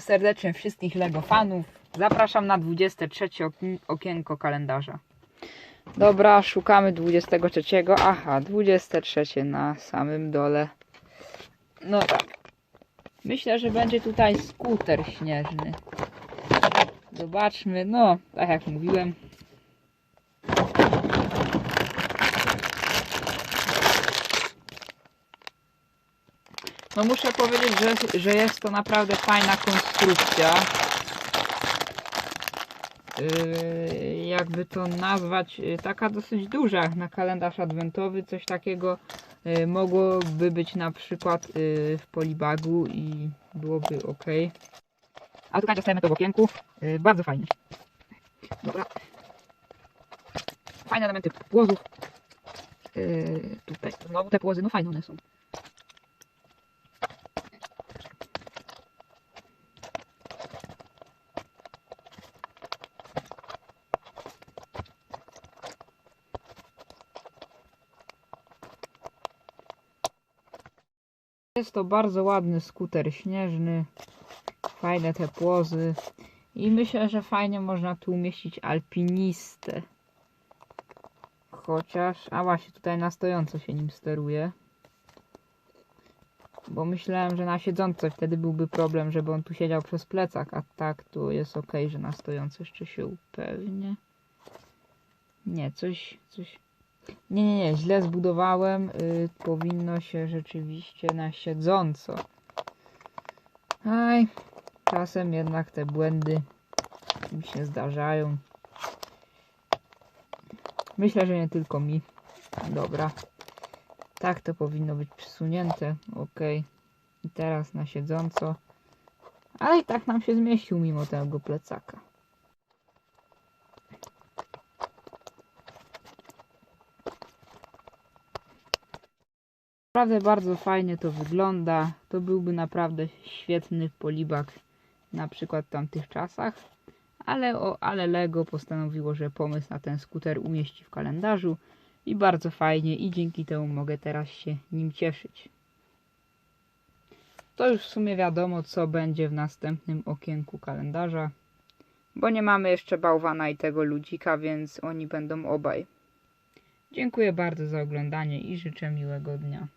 serdecznie wszystkich LEGO fanów. Zapraszam na 23 oki- okienko kalendarza. Dobra, szukamy 23. Aha, 23 na samym dole. No tak. Myślę, że będzie tutaj skuter śnieżny. Zobaczmy, no, tak jak mówiłem. No muszę powiedzieć, że, że jest to naprawdę fajna konstrukcja. Yy, jakby to nazwać, yy, taka dosyć duża na kalendarz adwentowy, coś takiego yy, mogłoby być na przykład w polibagu i byłoby ok. A tutaj dostajemy to w okienku, bardzo fajnie. Dobra. Fajne elementy płozów. Yy, tutaj znowu te płozy, no fajne one są. Jest to bardzo ładny skuter śnieżny. Fajne te płozy. I myślę, że fajnie można tu umieścić alpinistę. Chociaż, a właśnie tutaj na stojąco się nim steruje. Bo myślałem, że na siedząco wtedy byłby problem, żeby on tu siedział przez plecak, a tak tu jest ok, że na stojąco jeszcze się upewnię. Nie, coś, coś, nie, nie, nie, źle zbudowałem. Y, powinno się rzeczywiście na siedząco. Aj, czasem jednak te błędy mi się zdarzają. Myślę, że nie tylko mi. Dobra. Tak to powinno być przysunięte. Ok. I teraz na siedząco. Ale i tak nam się zmieścił mimo tego plecaka. Naprawdę bardzo fajnie to wygląda. To byłby naprawdę świetny polibak na przykład w tamtych czasach. Ale, o, ale Lego postanowiło, że pomysł na ten skuter umieści w kalendarzu i bardzo fajnie i dzięki temu mogę teraz się nim cieszyć. To już w sumie wiadomo co będzie w następnym okienku kalendarza. Bo nie mamy jeszcze bałwana i tego ludzika, więc oni będą obaj. Dziękuję bardzo za oglądanie i życzę miłego dnia.